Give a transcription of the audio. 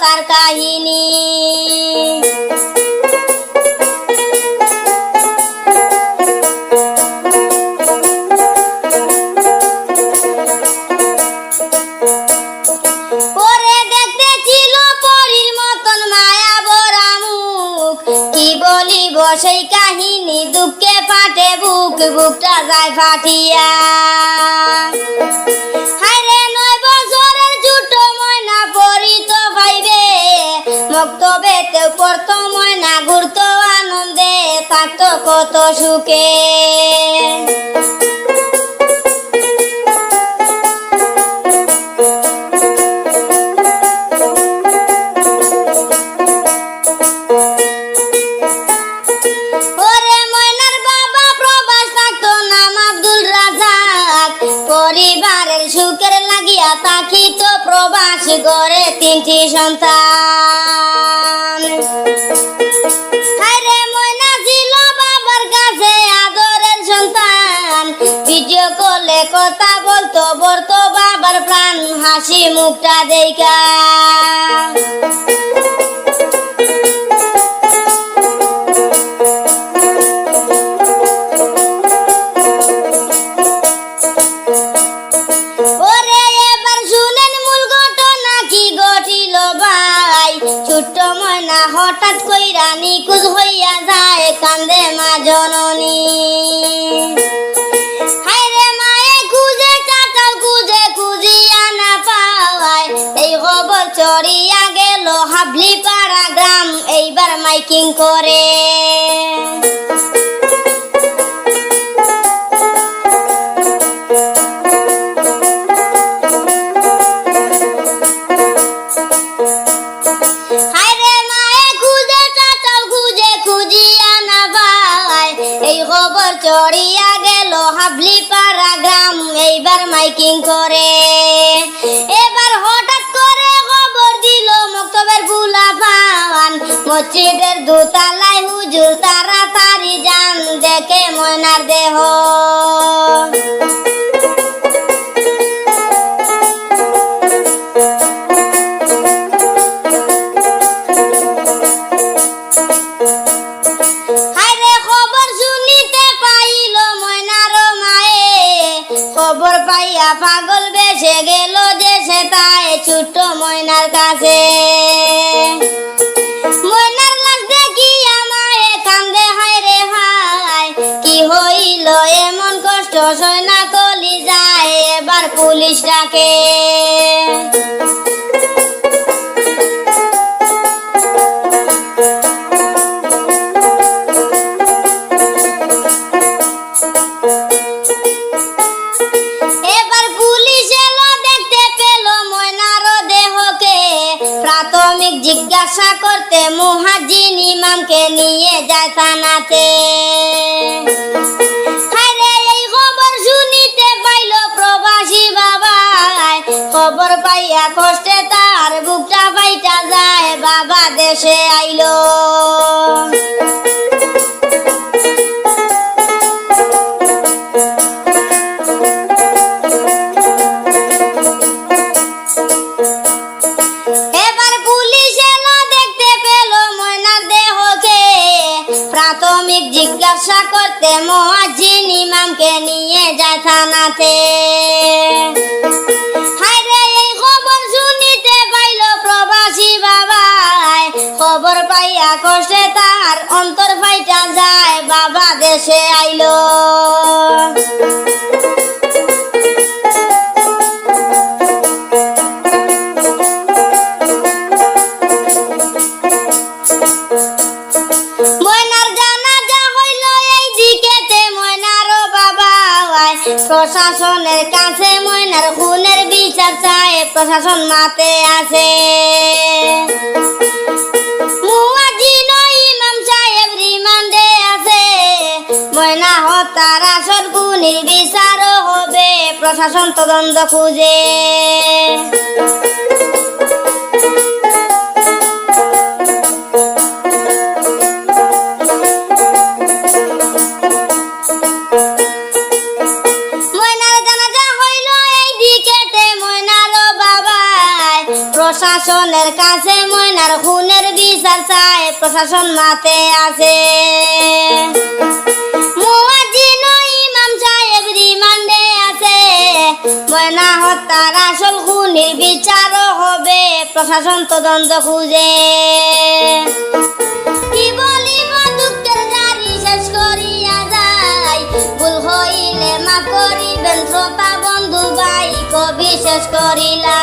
তার কাহিনী। বলিব সেই কাহিনী? দুঃখে ফাটে বুক বুকটা যায় ফাটিয়া। নাম আব্দুল রাজাক পরিবারের সুখের লাগিয়া প্রবাস গড়ে তিনটি সন্তান। ভিডিও কলে কথা বলতো বলতো বাবার প্রাণ। হাসি মুখটা দেখা ছোট্ট ময়না হঠাৎ কইরা নিখোঁজ হইয়া যায়, কান্দে মা জননী। গেল হাবলি পাড়া গ্রাম, এইবার মাইকিং করে। চড়িয়া গেল হাবলি পাড়া গ্রাম, এইবার মাইকিং করে। এবার হঠাৎ করে দিল মক্তবের পাওয়ান মসজিদের দোতলায় হুজুর তাড়াতাড়ি যান দেখে ময়নার দেহ। পাগল বেসে গেল যে সে তাই ছোট্ট ময়নার কাছে। ময়নার লাশ দেখি মায়ে কান্দে হায়রে হায়, কি হইল? এমন কষ্ট সয়না কলি যায় এবার পুলিশ ডাকে। জিজ্ঞাসা করতে মুহাজিন ইমামকে নিয়ে যায় থানাতে। খবর পাইয়া কষ্টে তার বুকটা পাইটা যায়, বাবা দেশে আইলো। জিজ্ঞাসা করতে মহাজিন ইমামকে নিয়ে যায় থানাতে। হায়রে এই খবর শুনিতে পাইল প্রবাসী বাবা খবর পাইয়া কষ্টে তার অন্তর ফাইটা যায়, বাবা দেশে আইলো। প্রশাসনের কাছে ময়নার খুনের বিচার চায় প্রশাসন মাতে আছে। প্রশাসন তদন্ত খুঁজে। প্রশাসনের কাছে ময়নার খুনের বিচার চায়, প্রশাসন মাতে আছে। আছে। বিচারও হবে, প্রশাসন তদন্ত খুঁজে। কি বলিব, দুঃখের জারি শেষ করিয়া যাই ভুল হইলে মা করিবেন, শ্রোতা বন্ধু ভাই, কবি শেষ করিলা